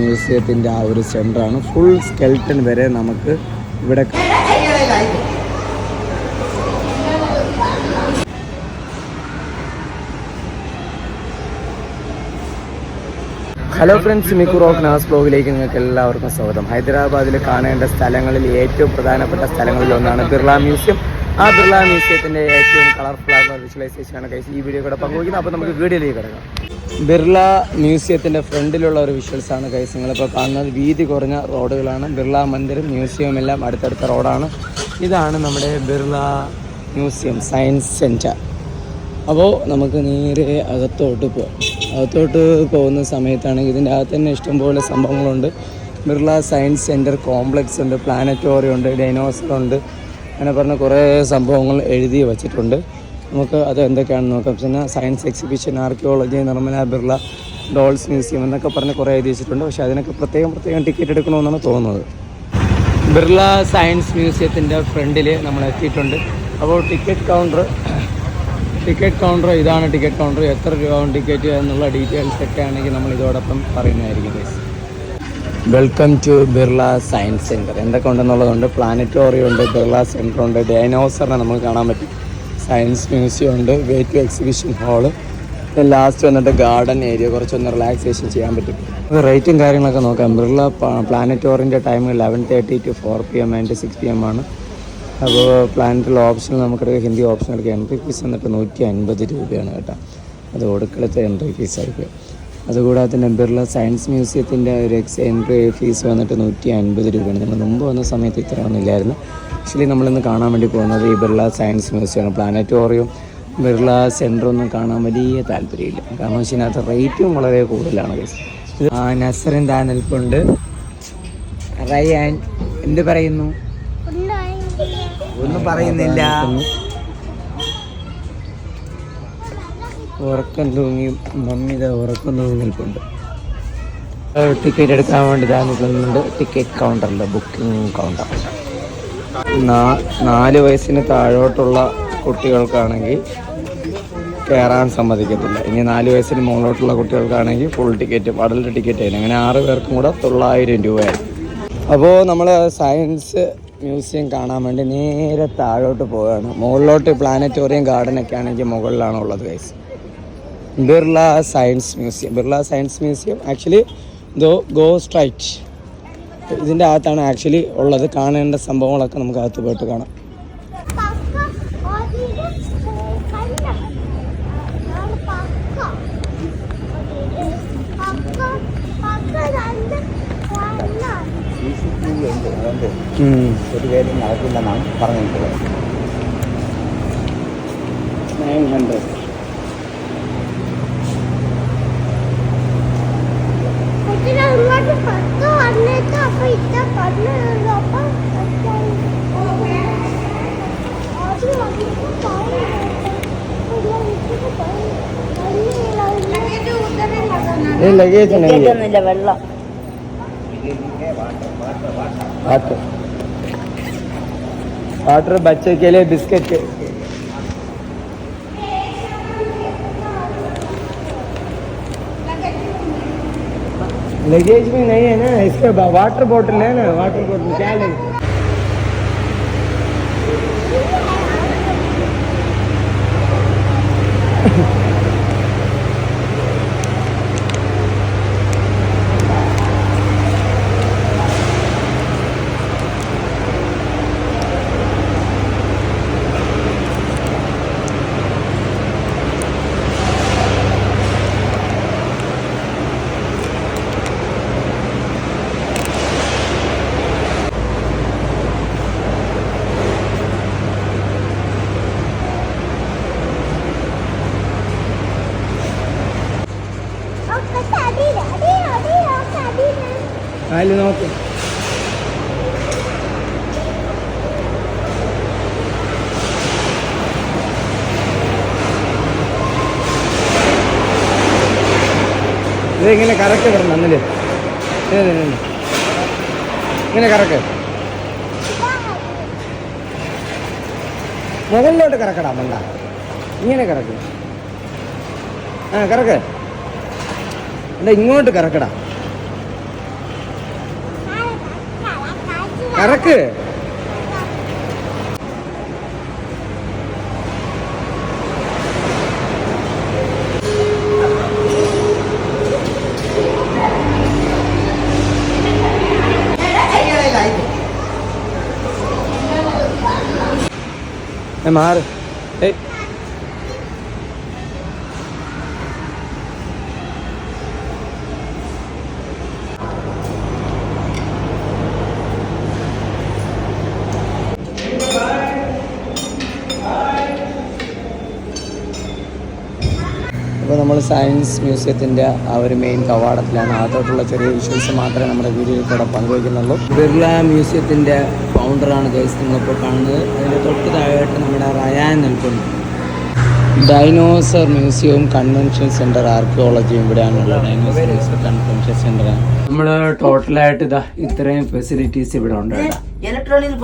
മ്യൂസിയത്തിന്റെ ആ ഒരു സെന്ററാണ് full skeleton വരെ നമുക്ക് ഇവിടെ ഹലോ ഫ്രണ്ട്സ് മിക്കു റോക്ക് നാസ് ബ്ലോഗിലേക്ക് നിങ്ങൾക്ക് എല്ലാവർക്കും സ്വാഗതം. ഹൈദരാബാദിൽ കാണേണ്ട സ്ഥലങ്ങളിൽ ഏറ്റവും പ്രധാനപ്പെട്ട സ്ഥലങ്ങളിൽ ഒന്നാണ് ബിർള മ്യൂസിയം. ആ ബിർള മ്യൂസിയത്തിന്റെ ഏറ്റവും കളർഫുൾ ആയിട്ടുള്ള വിഷ്വലൈസേഷൻ ആണ് കൈസ് ഈ വീഡിയോ കൂടെ പങ്കുവയ്ക്കുന്നത്. അപ്പോൾ നമുക്ക് വീഡിയോയിലേക്ക് കിടക്കാം. ബിർള മ്യൂസിയത്തിന്റെ ഫ്രണ്ടിലുള്ള ഒരു വിഷ്വൽസ് ആണ് കൈസ് നിങ്ങളിപ്പോൾ കാണുന്നത് വീതി കുറഞ്ഞ റോഡുകളാണ്. ബിർള മന്ദിരം മ്യൂസിയം എല്ലാം അടുത്തടുത്ത റോഡാണ്. ഇതാണ് നമ്മുടെ ബിർള മ്യൂസിയം സയൻസ് സെന്റർ അപ്പോൾ നമുക്ക് നേരെ അകത്തോട്ട് പോകാം അകത്തോട്ട് പോകുന്ന സമയത്താണ് ഇതിന്റെ അകത്ത് തന്നെ ഇഷ്ടംപോലെ സംഭവങ്ങളുണ്ട്. ബിർള സയൻസ് സെന്റർ കോംപ്ലക്സ് ഉണ്ട് പ്ലാനറ്റോറിയം ഉണ്ട് ഡൈനോസർ ഉണ്ട്. അങ്ങനെ പറഞ്ഞ കുറേ സംഭവങ്ങൾ എഴുതി വച്ചിട്ടുണ്ട്. നമുക്ക് അത് എന്തൊക്കെയാണെന്ന് നോക്കാം. പിന്നെ science exhibition archaeology Nirmala Birla dolls museum എന്നൊക്കെ പറഞ്ഞ് കുറേ എഴുതി വെച്ചിട്ടുണ്ട്. പക്ഷേ അതിനൊക്കെ പ്രത്യേകം പ്രത്യേകം ടിക്കറ്റ് എടുക്കണമെന്നാണ് തോന്നുന്നത്. ബിർള സയൻസ് മ്യൂസിയത്തിന്റെ ഫ്രണ്ടിൽ നമ്മൾ എത്തിയിട്ടുണ്ട്. അപ്പോൾ ടിക്കറ്റ് കൗണ്ടർ ടിക്കറ്റ് കൗണ്ടർ ഇതാണ് ടിക്കറ്റ് കൗണ്ടർ എത്ര രൂപ ടിക്കറ്റ് എന്നുള്ള ഡീറ്റെയിൽസ് ഒക്കെ ആണെങ്കിൽ നമ്മൾ ഇതോടൊപ്പം പറയുന്നതായിരിക്കും. Welcome to Birla science centre എന്തൊക്കെ ഉണ്ടെന്നുള്ളതുണ്ട് പ്ലാനറ്റോറിയം ഉണ്ട് ബിർള സെന്റർ ഉണ്ട് ഡൈനോസറിനെ നമുക്ക് കാണാൻ പറ്റും. സയൻസ് മ്യൂസിയം ഉണ്ട് വെയിറ്റ് എക്സിബിഷൻ ഹാൾ ലാസ്റ്റ് വന്നിട്ട് ഗാർഡൻ ഏരിയ കുറച്ചൊന്ന് റിലാക്സേഷൻ ചെയ്യാൻ പറ്റും. റേറ്റും കാര്യങ്ങളൊക്കെ നോക്കാം. Birla പ്ലാനറ്റോറിന്റെ time eleven thirty two four P M and six P M ആണ്. അപ്പോൾ പ്ലാനറ്റുള്ള ഓപ്ഷൻ നമുക്കൊരു ഹിന്ദി ഓപ്ഷൻ എടുക്കുക എൻട്രി ഫീസ് വന്നിട്ട് നൂറ്റി അൻപത് രൂപയാണ് കേട്ടോ. അത് ഒടുക്കളത്തെ എൻട്രി ഫീസ് ആയിരിക്കും. അതുകൂടാതെ തന്നെ ബിർള സയൻസ് മ്യൂസിയത്തിന്റെ ഒരു എക്സ് എൻട്രി ഫീസ് വന്നിട്ട് നൂറ്റി അൻപത് രൂപയാണ്. നമ്മൾ മുമ്പ് വന്ന സമയത്ത് ഇത്ര ഇല്ലായിരുന്നു. ആക്ച്വലി നമ്മളിന്ന് കാണാൻ വേണ്ടി പോകുന്നത് ഈ ബിർള സയൻസ് മ്യൂസിയമാണ്. പ്ലാനറ്റോറിയം ബിർള സെന്ററൊന്നും കാണാൻ വലിയ താല്പര്യമില്ല. കാരണം വെച്ച് ഇതിനകത്ത് റേറ്റും വളരെ കൂടുതലാണ്. ഇത് ആ നസറിന്റെ ആ നിൽപ്പുണ്ട്. റയാൻ എന്ത് പറയുന്നു? ഒന്നും പറയുന്നില്ല. ഉറക്കം തൂങ്ങി മമ്മിത ഉറക്കം തൂങ്ങി നിൽപ്പുണ്ട്. ടിക്കറ്റ് എടുക്കാൻ വേണ്ടി താൻ നിൽക്കുന്നുണ്ട്. ടിക്കറ്റ് കൗണ്ടറിൽ ബുക്കിംഗ് കൗണ്ടർ നാല് വയസ്സിന് താഴോട്ടുള്ള കുട്ടികൾക്കാണെങ്കിൽ കയറാൻ സമ്മതിക്കത്തില്ല. ഇനി നാല് വയസ്സിന് മുകളിലോട്ടുള്ള കുട്ടികൾക്കാണെങ്കിൽ ഫുൾ ടിക്കറ്റും അഡൽട്ട് ടിക്കറ്റ് ആയിരുന്നു അങ്ങനെ ആറ് പേർക്കും കൂടെ തൊള്ളായിരം രൂപയായി അപ്പോൾ നമ്മൾ സയൻസ് മ്യൂസിയം കാണാൻ വേണ്ടി നേരെ താഴോട്ട് പോവുകയാണ്. മുകളിലോട്ട് പ്ലാനറ്റോറിയം ഗാർഡനൊക്കെ ആണെങ്കിൽ മുകളിലാണ് ഉള്ളത് guys Birla science museum Birla science museum actually though go straight ഇതിന്റെ അകത്താണ് ആക്ച്വലി ഉള്ളത്. കാണേണ്ട സംഭവങ്ങളൊക്കെ നമുക്ക് അകത്ത് പോയിട്ട് കാണാം. ഒരു കാര്യം നടക്കില്ലെന്നാണ് പറഞ്ഞിട്ടുള്ളത്. 900. അങ്ങോട്ട് नहीं लगे तो नहीं तो बच्चे के लिए बिस्किट के लगेज भी नहीं है ना इसके वाटर बॉटल है ना वाटर बॉटल क्या लगे അതിൽ നോക്ക് ഇതിങ്ങനെ കറക്റ്റ് വരണം അന്നിൽ ഇങ്ങനെ കറക്റ്റ് മുകളിലോട്ട് കറക്കടാ മണ്ട. ഇങ്ങനെ കറക്ക്. ആ കറക്ക്. അല്ല ഇങ്ങോട്ട് കറക്കടാ. ഇറക്ക് മാറ്. ഏയ് അപ്പോൾ സയൻസ് മ്യൂസിയത്തിന്റെ ആ ഒരു മെയിൻ കവാടത്തിലാണ്. അകത്തോട്ടുള്ള ചെറിയ വിഷ്വൽസ് മാത്രമേ നമ്മുടെ വീഡിയോയിൽ കൂടെ പങ്കുവയ്ക്കുന്നുള്ളൂ. ബിർള മ്യൂസിയത്തിന്റെ ഫൗണ്ടറാണ് ഗൈസ് നിങ്ങളിപ്പോൾ കാണുന്നത്. അതിന്റെ തൊട്ട് താഴെയായിട്ട് നമ്മുടെ റയാൻ നിൽക്കുന്നു. ഡൈനോസർ മ്യൂസിയവും കൺവെൻഷൻ സെന്റർ ആർക്കിയോളജിയും ഇവിടെയാണുള്ളത്. ഡൈനോസർ മ്യൂസിയം കൺവെൻഷൻ സെന്ററാണ് നമ്മൾ ടോട്ടലായിട്ട് ഇതാ ഇത്രയും ഫെസിലിറ്റീസ് ഇവിടെ ഉണ്ട് ഇലക്ട്രോണിക്